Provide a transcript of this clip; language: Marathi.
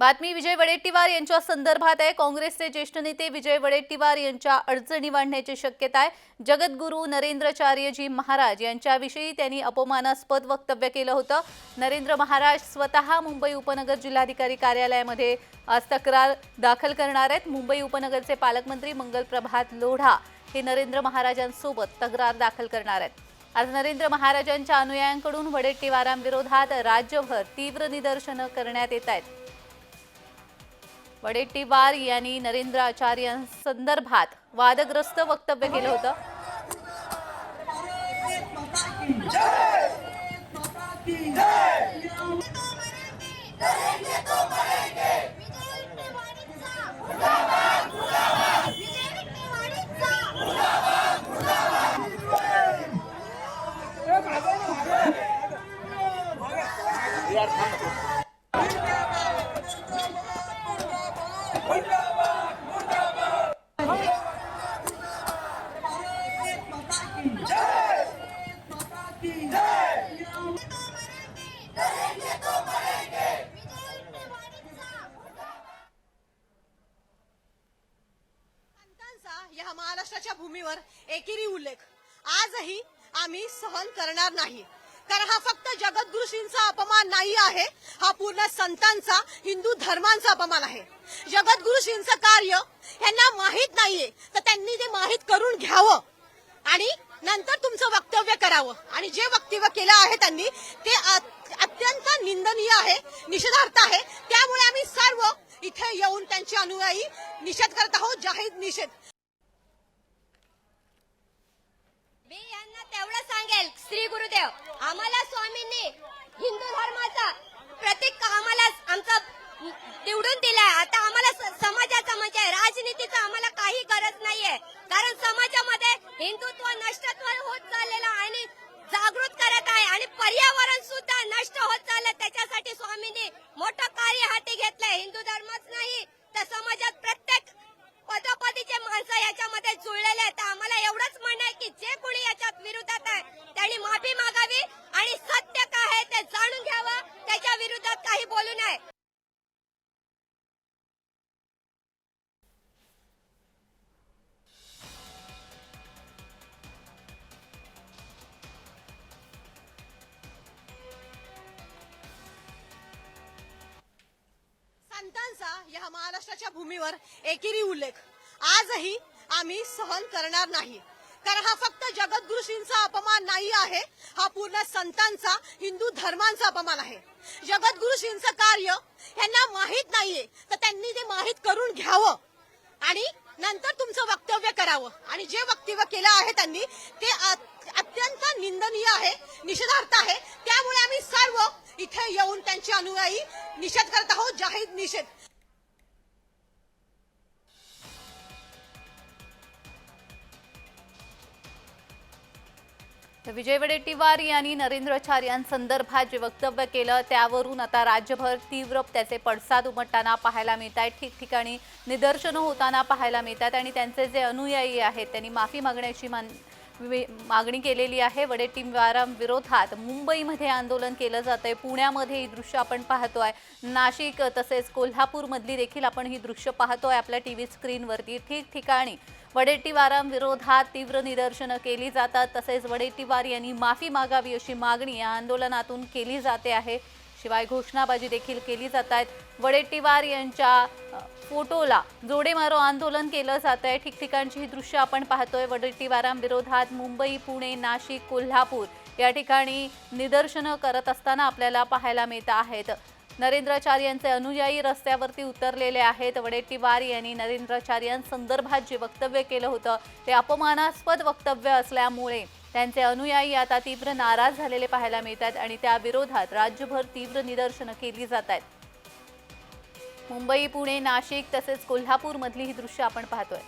बातमी विजय वडेट्टीवार यांच्या संदर्भात आहे. काँग्रेसचे ज्येष्ठ नेते विजय वडेट्टीवार यांच्या अडचणी वाढण्याची शक्यता आहे. जगद्गुरू नरेंद्रचार्यजी महाराज यांच्याविषयी त्यांनी अपमानास्पद वक्तव्य केलं होतं. नरेंद्र महाराज स्वतः मुंबई उपनगर जिल्हाधिकारी कार्यालयामध्ये आज तक्रार दाखल करणार आहेत. मुंबई उपनगरचे पालकमंत्री मंगल प्रभात लोढा हे नरेंद्र महाराजांसोबत तक्रार दाखल करणार आहेत. आज नरेंद्र महाराजांच्या अनुयायांकडून वडेट्टीवारांविरोधात राज्यभर तीव्र निदर्शनं करण्यात येत आहेत. वडेट्टीवार यांनी नरेंद्र आचार्यांसंदर्भात वादग्रस्त वक्तव्य केलं होतं. संतांचा या महाराष्ट्राच्या भूमीवर एकेरी उल्लेख. आजही आम्ही सहन करणार नाही. कारण हा फक्त जगद्गुरुशींचा अपमान नाही आहे हा पूर्ण संतांचा हिंदू धर्मांचा अपमान आहे. जगद्गुरुशींचं कार्य यांना माहीत नाहीये तर त्यांनी ते माहीत करून घ्यावं. आणि नंतर तुमचं वक्तव्य करावं. आणि जे वक्तव्य केलं आहे त्यांनी ते अत्यंत निंदनीय आहे निषेधार्थ आहे. त्यामुळे आम्ही सर्व इथे येऊन त्यांचे अनुयायी निषेध करत आहोत जाहीर निषेध. आम्हाला स्वामींनी हिंदू धर्माचा प्रत्येक आम्हाला आमचं निवडून दिलाय. आता आम्हाला स- समाजाचा म्हणजे राजनीतीचा आम्हाला काही गरज नाहीये कारण समाजामध्ये हिंदुत्व नष्टत्व होत चाललेलं आहे आणि जागृत करत आहे आणि पर्यावरण सुद्धा नष्ट होत चाललं त्याच्यासाठी स्वामींनी मोठं कार्य हाती घेतलंय हिंदू धर्मच नाही तर समाजात प्रत्येक पदोपदीचे माणसं याच्यामध्ये जुळलेले आहेत आम्हाला एवढंच म्हणणं आहे की जे कोणी याच्यात विरोधात आहे त्यांनी माफी मागावी आणि सत्य काय आहे ते जाणून घ्यावं त्याच्या विरोधात काही बोलू नये. संतांचा या महाराष्ट्राच्या भूमीवर एकेरी उल्लेख. आजही आम्ही सहन करणार नाही. कारण हा फक्त जगद्गुरुशींचा अपमान नाही आहे हा पूर्ण संतांचा हिंदू धर्मांचा अपमान आहे. जगद्गुरुशींचं कार्य यांना माहीत नाहीये तर त्यांनी ते माहीत करून घ्यावं. आणि नंतर तुमचं वक्तव्य करावं. आणि जे वक्तव्य केलं आहे त्यांनी ते अत्यंत निंदनीय आहे निषेधार्थ आहे. त्यामुळे आम्ही सर्व इथे येऊन त्यांचे अनुयायी निषेध करत आहोत जाहीर निषेध. तर विजय वडेट्टीवार यांनी नरेंद्रचार्यांसंदर्भात जे वक्तव्य केलं त्यावरून आता राज्यभर तीव्र त्याचे पडसाद उमटताना पाहायला मिळत आहेत ठिकठिकाणी निदर्शनं होताना पाहायला मिळतात आणि त्यांचे जे अनुयायी आहेत त्यांनी माफी मागण्याची मान मागणी केलेली आहे. वडेट्टीवारांविरोधात मुंबईमध्ये आंदोलन केलं जात आहे पुण्यामध्ये ही दृश्य आपण पाहतो आहे नाशिक तसेच कोल्हापूरमधली देखील आपण ही दृश्य पाहतो आहे आपल्या टी व्ही स्क्रीनवरती. ठिकठिकाणी वडेट्टीवारांविरोधात तीव्र निदर्शनं केली जातात. तसेच वडेट्टीवार यांनी माफी मागावी अशी मागणी या आंदोलनातून केली जाते आहे. शिवाय घोषणाबाजी देखील केली जात आहेत. वडेट्टीवार यांच्या फोटोला जोडे मारो आंदोलन केलं जात आहे. ठिकठिकाणची ही दृश्य आपण पाहतोय. वडेट्टीवारांविरोधात मुंबई पुणे नाशिक कोल्हापूर या ठिकाणी निदर्शनं करत असताना आपल्याला पाहायला मिळत आहेत. नरेंद्राचार्यांचे अनुयायी रस्त्यावरती उतरलेले आहेत. वडेट्टीवार यांनी नरेंद्राचार्यांसंदर्भात जे वक्तव्य केलं होतं ते अपमानास्पद वक्तव्य असल्यामुळे त्यांचे अनुयायी आता तीव्र नाराज झालेले पाहायला मिळतात आणि त्या विरोधात राज्यभर तीव्र निदर्शनं केली जात आहेत. मुंबई पुणे नाशिक तसेच कोल्हापूरमधली ही दृश्य आपण पाहतोय.